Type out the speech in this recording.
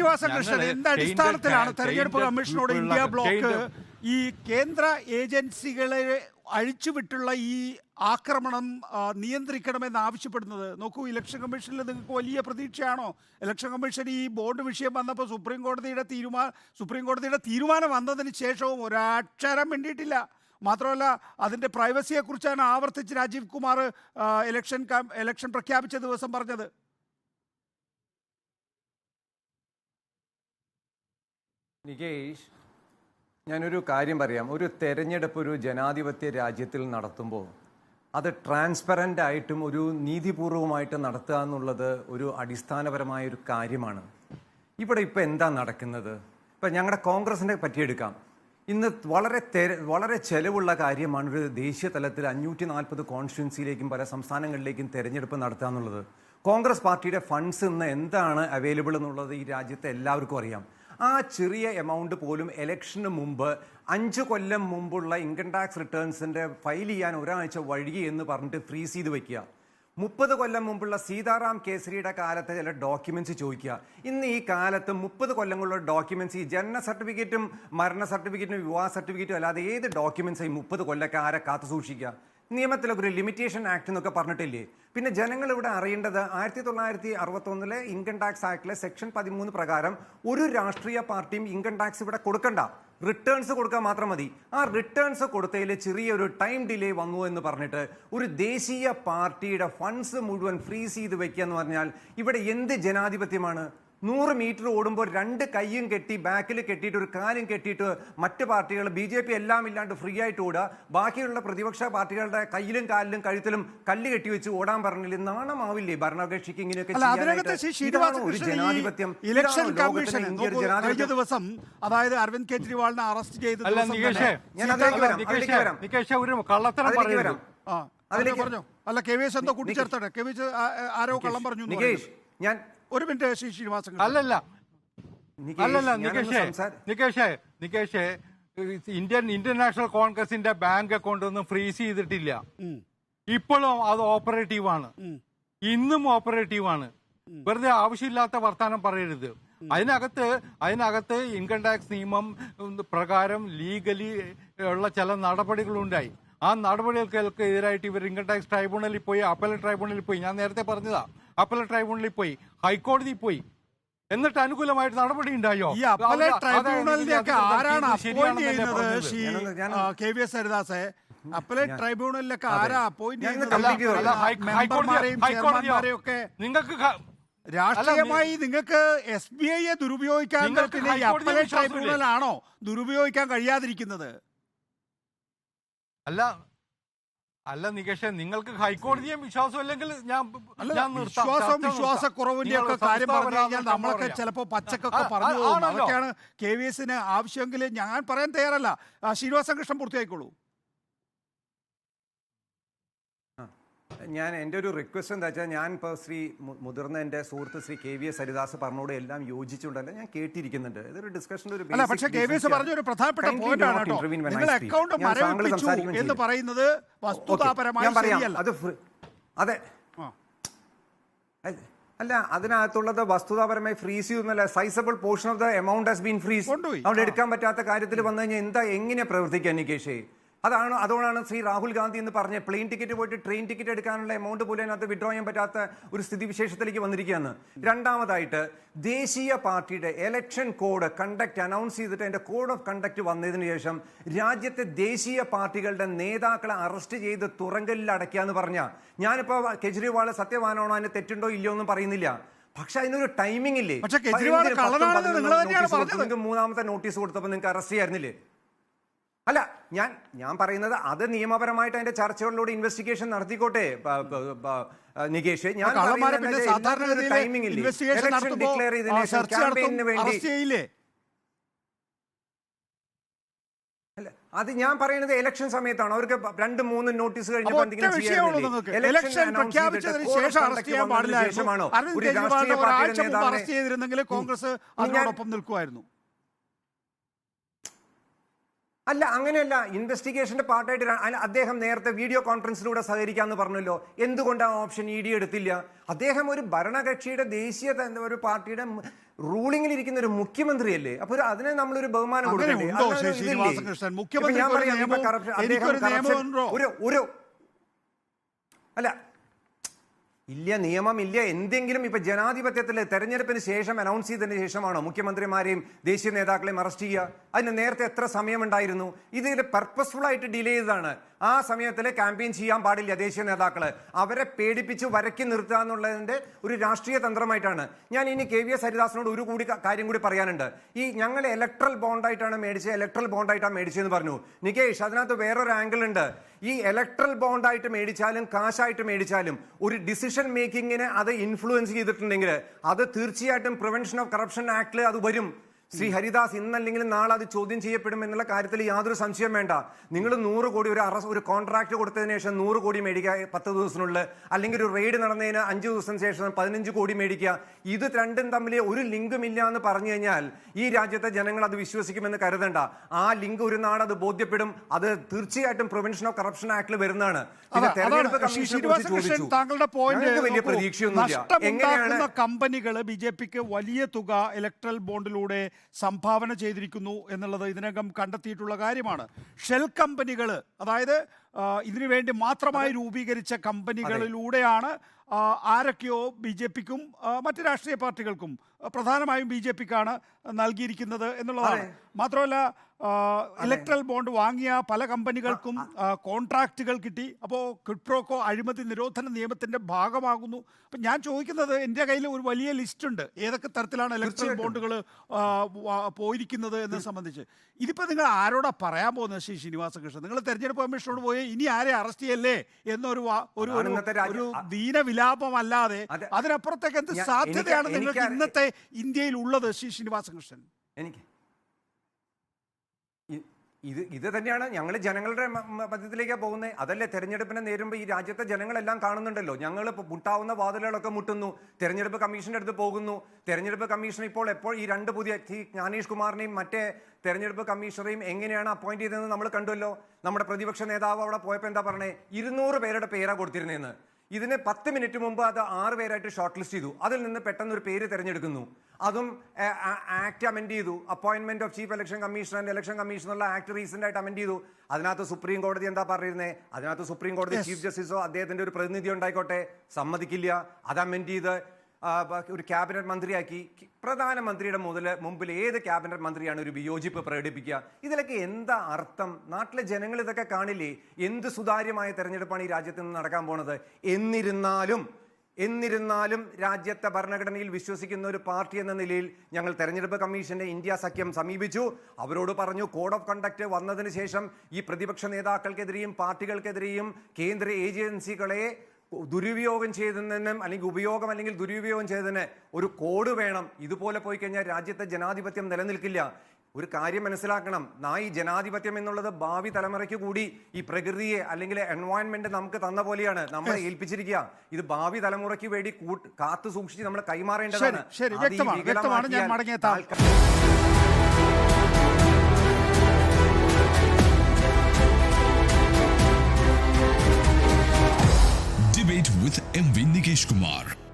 ശ്രീനിവാസ കൃഷ്ണൻ എന്ത് അടിസ്ഥാനത്തിലാണ് തെരഞ്ഞെടുപ്പ് കമ്മീഷനോട് ഇന്ത്യ ബ്ലോക്ക് ഈ കേന്ദ്ര ഏജൻസികളെ അഴിച്ചുവിട്ടുള്ള ഈ ആക്രമണം നിയന്ത്രിക്കണമെന്ന് ആവശ്യപ്പെടുന്നത്? നോക്കൂ ഇലക്ഷൻ കമ്മീഷനിൽ നിങ്ങൾക്ക് വലിയ പ്രതീക്ഷയാണോ? ഇലക്ഷൻ കമ്മീഷൻ ഈ ബോർഡ് വിഷയം വന്നപ്പോൾ സുപ്രീം കോടതിയുടെ തീരുമാനം സുപ്രീം കോടതിയുടെ തീരുമാനം വന്നതിന് ശേഷവും ഒരക്ഷരം വേണ്ടിയിട്ടില്ല മാത്രമല്ല അതിന്റെ പ്രൈവസിയെക്കുറിച്ചാണ് ആവർത്തിച്ച് രാജീവ് കുമാർ ഇലക്ഷൻ ഇലക്ഷൻ പ്രഖ്യാപിച്ച ദിവസം പറഞ്ഞത്. നികേഷ് ഞാനൊരു കാര്യം പറയാം. ഒരു തെരഞ്ഞെടുപ്പ് ഒരു ജനാധിപത്യ രാജ്യത്തിൽ നടത്തുമ്പോൾ അത് ട്രാൻസ്പെറന്റ് ആയിട്ടും ഒരു നീതിപൂർവമായിട്ട് നടത്തുക എന്നുള്ളത് ഒരു അടിസ്ഥാനപരമായ ഒരു കാര്യമാണ്. ഇവിടെ ഇപ്പോൾ എന്താ നടക്കുന്നത്? ഇപ്പം ഞങ്ങളുടെ കോൺഗ്രസിനെ പറ്റിയെടുക്കാം. ഇന്ന് വളരെ വളരെ ചെലവുള്ള കാര്യമാണ് ഒരു ദേശീയ തലത്തിൽ അഞ്ഞൂറ്റി നാൽപ്പത് കോൺസ്റ്റിറ്റ്യൻസിയിലേക്കും പല സംസ്ഥാനങ്ങളിലേക്കും തെരഞ്ഞെടുപ്പ് നടത്തുക എന്നുള്ളത്. കോൺഗ്രസ് പാർട്ടിയുടെ ഫണ്ട്സ് ഇന്ന് എന്താണ് അവൈലബിൾ എന്നുള്ളത് ഈ രാജ്യത്തെ എല്ലാവർക്കും അറിയാം. ആ ചെറിയ എമൗണ്ട് പോലും ഇലക്ഷന് മുമ്പ് അഞ്ച് കൊല്ലം മുമ്പുള്ള ഇൻകം ടാക്സ് റിട്ടേൺസിന്റെ ഫയൽ ചെയ്യാൻ ഒരാഴ്ച വഴുകി എന്ന് പറഞ്ഞിട്ട് ഫ്രീസ് ചെയ്ത് വയ്ക്കുക മുപ്പത് കൊല്ലം മുമ്പുള്ള സീതാറാം കേസരിയുടെ കാലത്തെ ചില ഡോക്യുമെന്റ്സ് ചോദിക്കുക. ഇന്ന് ഈ കാലത്ത് മുപ്പത് കൊല്ലങ്ങളുള്ള ഡോക്യുമെന്റ്സ് ഈ ജനന സർട്ടിഫിക്കറ്റും മരണ സർട്ടിഫിക്കറ്റും വിവാഹ സർട്ടിഫിക്കറ്റും അല്ലാതെ ഏത് ഡോക്യുമെന്റ്സ് ഈ മുപ്പത് കൊല്ലക്കാരെ കാത്തു സൂക്ഷിക്കുക നിയമത്തിലൊക്കെ ഒരു ലിമിറ്റേഷൻ ആക്ട് എന്നൊക്കെ പറഞ്ഞിട്ടില്ലേ? പിന്നെ ജനങ്ങൾ ഇവിടെ അറിയേണ്ടത് ആയിരത്തി തൊള്ളായിരത്തി അറുപത്തൊന്നിലെ ഇൻകം ടാക്സ് ആക്ടിലെ സെക്ഷൻ പതിമൂന്ന് പ്രകാരം ഒരു രാഷ്ട്രീയ പാർട്ടിയും ഇൻകം ടാക്സ് ഇവിടെ കൊടുക്കണ്ട. റിട്ടേൺസ് കൊടുക്കാൻ മാത്രം മതി. ആ റിട്ടേൺസ് കൊടുത്തതിൽ ചെറിയൊരു ടൈം ഡിലേ വന്നു എന്ന് പറഞ്ഞിട്ട് ഒരു ദേശീയ പാർട്ടിയുടെ ഫണ്ട്സ് മുഴുവൻ ഫ്രീസ് ചെയ്ത് വെക്കുക എന്ന് പറഞ്ഞാൽ ഇവിടെ എന്ത് ജനാധിപത്യമാണ്? നൂറ് മീറ്റർ ഓടുമ്പോൾ രണ്ട് കൈയും കെട്ടി ബാക്കിൽ കെട്ടിയിട്ട് ഒരു കാലും കെട്ടിയിട്ട് മറ്റ് പാർട്ടികൾ ബി ജെ പി എല്ലാം ഇല്ലാണ്ട് ഫ്രീ ആയിട്ട് ഓടുക. ബാക്കിയുള്ള പ്രതിപക്ഷ പാർട്ടികളുടെ കയ്യിലും കാലിലും കഴുത്തിലും കല്ല് കെട്ടി വെച്ച് ഓടാൻ പറഞ്ഞില്ലേ? നാണമാവില്ലേ ഭരണകക്ഷിക്ക് ഇങ്ങനെയൊക്കെ ദിവസം അതായത് അരവിന്ദ് കെജ്രിവാളിനെ അറസ്റ്റ് ചെയ്ത് ഞാൻ അതിലേക്ക് വരാം, അതിലേക്ക് വരാം. നികേഷേ ഒരു കള്ളത്തരം അതിലേക്ക് വരാം. പറഞ്ഞു അല്ല കെ വി എസ് എന്തോ കൂട്ടിച്ചേർത്തട്ടെ കെ വി എസ് ആരോ കള്ളം പറഞ്ഞു നികേഷ് ഞാൻ ഒരു മിനിറ്റ് ശ്രീ ശ്രീനിവാസൻ അല്ലല്ല. അല്ലല്ല നികേഷേ നികേഷേ നികേഷേ ഇന്ത്യൻ ഇന്റർനാഷണൽ കോൺഗ്രസിന്റെ ബാങ്ക് അക്കൗണ്ട് ഒന്നും ഫ്രീസ് ചെയ്തിട്ടില്ല. ഇപ്പോഴും അത് ഓപ്പറേറ്റീവ് ആണ്. ഇന്നും ഓപ്പറേറ്റീവ് ആണ്. വെറുതെ ആവശ്യമില്ലാത്ത വർത്തമാനം പറയരുത്. അതിനകത്ത് അതിനകത്ത് ഇൻകം ടാക്സ് നിയമം പ്രകാരം ലീഗലി ഉള്ള ചില നടപടികളുണ്ടായി. ആ നടപടികൾക്ക് എതിരായിട്ട് ഇവർ ഇൻകം ടാക്സ് ട്രൈബ്യൂണലിൽ പോയി അപ്പല ട്രൈബ്യൂണലിൽ പോയി. ഞാൻ നേരത്തെ പറഞ്ഞതാ അപ്പല ട്രൈബ്യൂണലിൽ പോയി ഹൈക്കോടതിയിൽ പോയി. എന്നിട്ട് അനുകൂലമായിട്ട് നടപടി ഉണ്ടായോ? ഈ അപ്പലെ ട്രൈബ്യൂണലിനെയൊക്കെ ആരാണ് അപ്പോയിന്റ് ചെയ്യുന്നത്? കെ വി എസ് ഹരിദാസെ അപ്പലെ ട്രൈബ്യൂണലിലൊക്കെ ആരാ അപ്പോയിന്റ് ഒക്കെ നിങ്ങൾക്ക് രാഷ്ട്രീയമായി നിങ്ങൾക്ക് എസ് ബി ഐയെ ദുരുപയോഗിക്കാൻ ട്രൈബ്യൂണൽ പിന്നെ ഈ അപ്പലേറ്റ് ട്രൈബ്യൂണലാണോ ദുരുപയോഗിക്കാൻ കഴിയാതിരിക്കുന്നത്? അല്ല അല്ല നികേഷ് നിങ്ങൾക്ക് ഹൈക്കോടതിയെ വിശ്വാസം അല്ലെങ്കിൽ ഞാൻ ഞാൻ നിർത്താം. വിശ്വാസവും ചർച്ച നിർത്താം. വിശ്വാസക്കുറവിന്റെ ഒക്കെ കാര്യം പറഞ്ഞു കഴിഞ്ഞാൽ നമ്മളൊക്കെ ചിലപ്പോ ചിലപ്പോൾ പച്ചക്കൊക്കെ ആ, പറഞ്ഞു ആ, പോകും ആണല്ലോ. അതൊക്കെയാണ് കെ വി എസിന് ആവശ്യമെങ്കിൽ ഞാൻ പറയാൻ തയ്യാറല്ല ആ, ശ്രീനിവാസൻ കൃഷ്ണൻ പൂർത്തിയായിക്കോളൂ ഞാൻ എന്റെ ഒരു റിക്വസ്റ്റ് എന്താ വെച്ചാൽ ഞാൻ ഇപ്പോൾ ശ്രീ മുതിർന്ന എന്റെ സുഹൃത്ത് Shri K V S Haridas പറഞ്ഞോട് എല്ലാം യോജിച്ചുകൊണ്ടല്ല ഞാൻ കേട്ടിരിക്കുന്നുണ്ട്. ഇതൊരു ഡിസ്കഷന്റെ ഒരു അല്ല പക്ഷേ കെ വി എസ് പറഞ്ഞ ഒരു പ്രധാനപ്പെട്ട പോയിന്റ് ആണ് കേട്ടോ. നിങ്ങൾ അക്കൗണ്ട് മരവിപ്പിച്ചു എന്ന്. പറയുന്നത് വസ്തുതാപരമായി ശരിയല്ല. അത് അതെ. അല്ല- അതിനകത്തുള്ളത് വസ്തുതാപരമായി freeze ചെയ്യുന്നല്ല sizable portion of the amount has been freeze. അവിടെ എടുക്കാൻ പറ്റാത്ത കാര്യത്തിൽ വന്നു കഴിഞ്ഞാൽ എന്താ എങ്ങനെ പ്രവർത്തിക്കാൻ നികേഷേ അതാണ് അതുകൊണ്ടാണ് ശ്രീ രാഹുൽ ഗാന്ധി എന്ന് പറഞ്ഞ് പ്ലെയിൻ ടിക്കറ്റ് പോയിട്ട് ട്രെയിൻ ടിക്കറ്റ് എടുക്കാനുള്ള എമൗണ്ട് പോലും അതിനകത്ത് വിഡ്രോ ചെയ്യാൻ പറ്റാത്ത ഒരു സ്ഥിതിവിശേഷത്തിലേക്ക് വന്നിരിക്കുകയാണ്. രണ്ടാമതായിട്ട് ദേശീയ പാർട്ടിയുടെ ഇലക്ഷൻ കോഡ് കണ്ടക്ട് അനൗൺസ് ചെയ്തിട്ട് അതിന്റെ കോഡ് ഓഫ് കണ്ടക്ട് വന്നതിന് ശേഷം രാജ്യത്തെ ദേശീയ പാർട്ടികളുടെ നേതാക്കളെ അറസ്റ്റ് ചെയ്ത് തുറങ്കലിൽ അടയ്ക്കുക എന്ന് പറഞ്ഞാൽ ഞാനിപ്പോ കെജ്രിവാൾ സത്യവാനാണോ അതിന് തെറ്റുണ്ടോ ഇല്ലയോ ഒന്നും പറയുന്നില്ല. പക്ഷെ അതിനൊരു ടൈമിംഗ് ഇല്ലേ? മൂന്നാമത്തെ നോട്ടീസ് കൊടുത്തപ്പോൾ നിങ്ങൾക്ക് അറസ്റ്റ് ചെയ്യായിരുന്നില്ലേ? അല്ല ഞാൻ ഞാൻ പറയുന്നത് അത് നിയമപരമായിട്ട് അതിന്റെ ചർച്ചകളിലൂടെ ഇൻവെസ്റ്റിഗേഷൻ നടത്തിക്കോട്ടെ നികേഷ്. ഞാൻ ടൈമിംഗ് ചെയ്തതിന് ശേഷം വേണ്ടി അത് ഞാൻ പറയുന്നത് ഇലക്ഷൻ സമയത്താണ്. അവർക്ക് രണ്ട് മൂന്ന് നോട്ടീസ് കഴിഞ്ഞപ്പോൾ എന്തെങ്കിലും ചെയ്യാൻ പാടില്ലായിരുന്നു. അരവിന്ദ് ഒരു കെജ്രിവാളിനെ രാഷ്ട്രീയ ഒരാഴ്ച പാർട്ടിയുടെ മുമ്പ് നേതാവിനെ അറസ്റ്റ് ചെയ്തിരുന്നെങ്കിൽ കോൺഗ്രസ് ഞാൻ- അതിനോടൊപ്പം നിൽക്കുമായിരുന്നു അല്ല അങ്ങനെയല്ല. ഇൻവെസ്റ്റിഗേഷന്റെ പാർട്ടായിട്ട് അല്ല, അദ്ദേഹം നേരത്തെ വീഡിയോ കോൺഫറൻസിലൂടെ സഹകരിക്കാന്ന് പറഞ്ഞല്ലോ. എന്തുകൊണ്ട് ആ ഓപ്ഷൻ ഇ ഡി എടുത്തില്ല? അദ്ദേഹം ഒരു ഭരണകക്ഷിയുടെ ദേശീയ ഒരു പാർട്ടിയുടെ റൂളിംഗിൽ ഇരിക്കുന്ന ഒരു മുഖ്യമന്ത്രിയല്ലേ? അപ്പൊ അതിനെ നമ്മളൊരു ബഹുമാനം കൊടുക്കണ്ടേ? ഞാൻ പറയാം? ഒരു ഒരു അല്ല ഇല്ല നിയമം ഇല്ല എന്തെങ്കിലും ഇപ്പൊ ജനാധിപത്യത്തിൽ തെരഞ്ഞെടുപ്പിന് ശേഷം അനൗൺസ് ചെയ്തതിന് ശേഷമാണോ മുഖ്യമന്ത്രിമാരെയും ദേശീയ നേതാക്കളെയും അറസ്റ്റ് ചെയ്യുക? അതിന് നേരത്തെ എത്ര സമയമുണ്ടായിരുന്നു? ഇതിൽ പർപ്പസ്ഫുൾ ആയിട്ട് ഡിലേ ചെയ്തതാണ്. ആ സമയത്തിൽ ക്യാമ്പയിൻ ചെയ്യാൻ പാടില്ല ദേശീയ നേതാക്കൾ അവരെ പേടിപ്പിച്ച് വരക്കി നിർത്തുക എന്നുള്ളതിന്റെ ഒരു രാഷ്ട്രീയ തന്ത്രമായിട്ടാണ്. ഞാൻ ഇനി കെ വി എസ് ഹരിദാസിനോട് ഒരു കൂടി കാര്യം കൂടി പറയാനുണ്ട്. ഈ ഞങ്ങൾ ഇലക്ട്രൽ ബോണ്ടായിട്ടാണ് മേടിച്ചത് ഇലക്ട്രൽ ബോണ്ടായിട്ടാണ് മേടിച്ചതെന്ന് പറഞ്ഞു. നികേഷ് അതിനകത്ത് വേറൊരു ആംഗിൾ ഉണ്ട്. ഈ ഇലക്ട്രൽ ബോണ്ടായിട്ട് മേടിച്ചാലും കാശായിട്ട് മേടിച്ചാലും ഒരു ഡിസിഷൻ മേക്കിങ്ങിനെ അത് ഇൻഫ്ലുവൻസ് ചെയ്തിട്ടുണ്ടെങ്കിൽ അത് തീർച്ചയായിട്ടും പ്രിവെൻഷൻ ഓഫ് കറപ്ഷൻ ആക്ടിൽ അത് വരും. ശ്രീ ഹരിദാസ് ഇന്നല്ലെങ്കിലും നാളെ അത് ചോദ്യം ചെയ്യപ്പെടും എന്നുള്ള കാര്യത്തിൽ യാതൊരു സംശയം വേണ്ട. നിങ്ങൾ നൂറ് കോടി ഒരു അറസ്റ്റ് ഒരു കോൺട്രാക്ട് കൊടുത്തതിന് ശേഷം നൂറ് കോടി മേടിക്കുക പത്ത് ദിവസത്തിനുള്ളിൽ. അല്ലെങ്കിൽ ഒരു റെയ്ഡ് നടന്നതിന് അഞ്ച് ദിവസം ശേഷം പതിനഞ്ച് കോടി മേടിക്കുക. ഇത് രണ്ടും തമ്മിൽ ഒരു ലിങ്കും ഇല്ല എന്ന് പറഞ്ഞു കഴിഞ്ഞാൽ ഈ രാജ്യത്തെ ജനങ്ങൾ അത് വിശ്വസിക്കുമെന്ന് കരുതണ്ട. ആ ലിങ്ക് ഒരു നാട് അത് ബോധ്യപ്പെടും. അത് തീർച്ചയായിട്ടും പ്രിവെൻഷൻ ഓഫ് കറപ്ഷൻ ആക്ടിൽ വരുന്നതാണ്. തെരഞ്ഞെടുപ്പ് കമ്മീഷനെ കുറിച്ച് ചോദിച്ചു. താങ്കളുടെ പോയിന്റ് വലിയ. പ്രതീക്ഷയൊന്നുമില്ല. എങ്ങനെയാണ് കമ്പനികൾ ബി ജെ പിക്ക് വലിയ തുക ഇലക്ട്രൽ ബോണ്ടിലൂടെ സംഭാവന ചെയ്തിരിക്കുന്നു എന്നുള്ളത് ഇതിനകം കണ്ടെത്തിയിട്ടുള്ള കാര്യമാണ്. ഷെൽ കമ്പനികൾ അതായത് ഇതിനു വേണ്ടി മാത്രമായി രൂപീകരിച്ച കമ്പനികളിലൂടെയാണ് ആരൊക്കെയോ ബി ജെ പിക്കും മറ്റ് രാഷ്ട്രീയ പാർട്ടികൾക്കും പ്രധാനമായും ബി ജെ പിക്കാണ് നൽകിയിരിക്കുന്നത് എന്നുള്ളതാണ്. മാത്രമല്ല ഇലക്ട്രൽ ബോണ്ട് വാങ്ങിയ പല കമ്പനികൾക്കും കോൺട്രാക്റ്റുകൾ കിട്ടി. അപ്പോൾ ക്വിപ്രോക്കോ അഴിമതി നിരോധന നിയമത്തിന്റെ ഭാഗമാകുന്നു. അപ്പം ഞാൻ ചോദിക്കുന്നത് എന്റെ കയ്യിൽ ഒരു വലിയ ലിസ്റ്റ് ഉണ്ട്. ഏതൊക്കെ തരത്തിലാണ് ഇലക്ട്രൽ ബോണ്ടുകൾ പോയിരിക്കുന്നത് എന്ന് സംബന്ധിച്ച്. ഇതിപ്പോൾ നിങ്ങൾ ആരോടാ പറയാൻ പോകുന്നത് ശ്രീ ശ്രീനിവാസകൃഷ്ണൻ? നിങ്ങൾ തെരഞ്ഞെടുപ്പ് കമ്മീഷനോട് പോയി ഇനി ആരെ അറസ്റ്റ് ചെയ്യല്ലേ? എന്നൊരു ഒരു. ഒരു ദീനവിലാപമല്ലാതെ അതിനപ്പുറത്തേക്ക് എന്ത് സാധ്യതയാണ് നിങ്ങൾക്ക് ഇന്നത്തെ ഇന്ത്യയിൽ ഉള്ളത് ശ്രീ ശ്രീനിവാസകൃഷ്ണൻ. എനിക്ക്. ഇത് ഇത് തന്നെയാണ് ഞങ്ങൾ ജനങ്ങളുടെ മധ്യത്തിലേക്കാണ് പോകുന്നത് അതല്ലേ തെരഞ്ഞെടുപ്പിനെ നേരിടുമ്പോൾ ഈ രാജ്യത്തെ ജനങ്ങളെല്ലാം കാണുന്നുണ്ടല്ലോ. ഞങ്ങൾ മുട്ടാവുന്ന വാതിലുകളൊക്കെ മുട്ടുന്നു. തെരഞ്ഞെടുപ്പ് കമ്മീഷന്റെ അടുത്ത് പോകുന്നു. തെരഞ്ഞെടുപ്പ് കമ്മീഷൻ ഇപ്പോൾ എപ്പോൾ ഈ രണ്ട് പുതിയ ജ്ഞാനേഷ് കുമാറിനെയും മറ്റേ തെരഞ്ഞെടുപ്പ് കമ്മീഷണറെയും എങ്ങനെയാണ് അപ്പോയിന്റ് ചെയ്തതെന്ന് നമ്മൾ കണ്ടുവല്ലോ. നമ്മുടെ പ്രതിപക്ഷ നേതാവ് അവിടെ പോയപ്പോൾ എന്താ പറഞ്ഞേ? ഇരുന്നൂറ് പേരുടെ പേരാ കൊടുത്തിരുന്നതെന്ന് ഇതിന് പത്ത് മിനിറ്റ് മുമ്പ് അത് ആറ് പേരായിട്ട് ഷോർട്ട് ലിസ്റ്റ് ചെയ്തു. അതിൽ നിന്ന് പെട്ടെന്ന് ഒരു പേര് തിരഞ്ഞെടുക്കുന്നു. അതും ആക്ട് അമെൻഡ് ചെയ്തു. Appointment of chief election commissioner and election കമ്മീഷണറുള്ള act recent ആയിട്ട് അമെൻഡ് ചെയ്തു. അതിനകത്ത് സുപ്രീം കോടതി എന്താ പറയുന്നത് അതിനകത്ത് സുപ്രീം കോടതി ചീഫ് ജസ്റ്റിസോ അദ്ദേഹത്തിന്റെ ഒരു പ്രതിനിധി ഉണ്ടായിക്കോട്ടെ? സമ്മതിക്കില്ല. അത് അമെൻഡ് ചെയ്ത് ഒരു ക്യാബിനറ്റ് മന്ത്രിയാക്കി. പ്രധാനമന്ത്രിയുടെ മുതൽ മുമ്പിൽ ഏത് ക്യാബിനറ്റ് മന്ത്രിയാണ് ഒരു വിയോജിപ്പ് പ്രകടിപ്പിക്കുക? ഇതിലൊക്കെ എന്താ അർത്ഥം? നാട്ടിലെ ജനങ്ങൾ ഇതൊക്കെ കാണില്ലേ? എന്ത് സുതാര്യമായ തെരഞ്ഞെടുപ്പാണ് ഈ രാജ്യത്ത് നിന്ന് നടക്കാൻ പോണത്? എന്നിരുന്നാലും എന്നിരുന്നാലും രാജ്യത്തെ ഭരണഘടനയിൽ വിശ്വസിക്കുന്ന ഒരു പാർട്ടി എന്ന നിലയിൽ ഞങ്ങൾ തെരഞ്ഞെടുപ്പ് കമ്മീഷന്റെ ഇന്ത്യ സഖ്യം സമീപിച്ചു. അവരോട് പറഞ്ഞു കോഡ് ഓഫ് കണ്ടക്ട് വന്നതിന് ശേഷം ഈ പ്രതിപക്ഷ നേതാക്കൾക്കെതിരെയും പാർട്ടികൾക്കെതിരെയും കേന്ദ്ര ഏജൻസികളെ ദുരുപയോഗം ചെയ്തതിനും അല്ലെങ്കിൽ ഉപയോഗം അല്ലെങ്കിൽ ദുരുപയോഗം ചെയ്തതിന് ഒരു കോഡ് വേണം. ഇതുപോലെ പോയി കഴിഞ്ഞാൽ രാജ്യത്തെ ജനാധിപത്യം നിലനിൽക്കില്ല. ഒരു കാര്യം മനസ്സിലാക്കണം. നാ ഈ ജനാധിപത്യം എന്നുള്ളത് ഭാവി തലമുറയ്ക്ക് കൂടി ഈ പ്രകൃതിയെ അല്ലെങ്കിൽ എൻവയോൺമെന്റ് നമുക്ക് തന്ന പോലെയാണ്. നമ്മളെ ഏൽപ്പിച്ചിരിക്കുക. ഇത് ഭാവി തലമുറയ്ക്ക് വേണ്ടി കൂട്ട് കാത്തു സൂക്ഷിച്ച് നമ്മൾ കൈമാറേണ്ടതാണ്. ശരി, വിത്ത് എം വി നികേഷ് വ്യക്തമാണ്.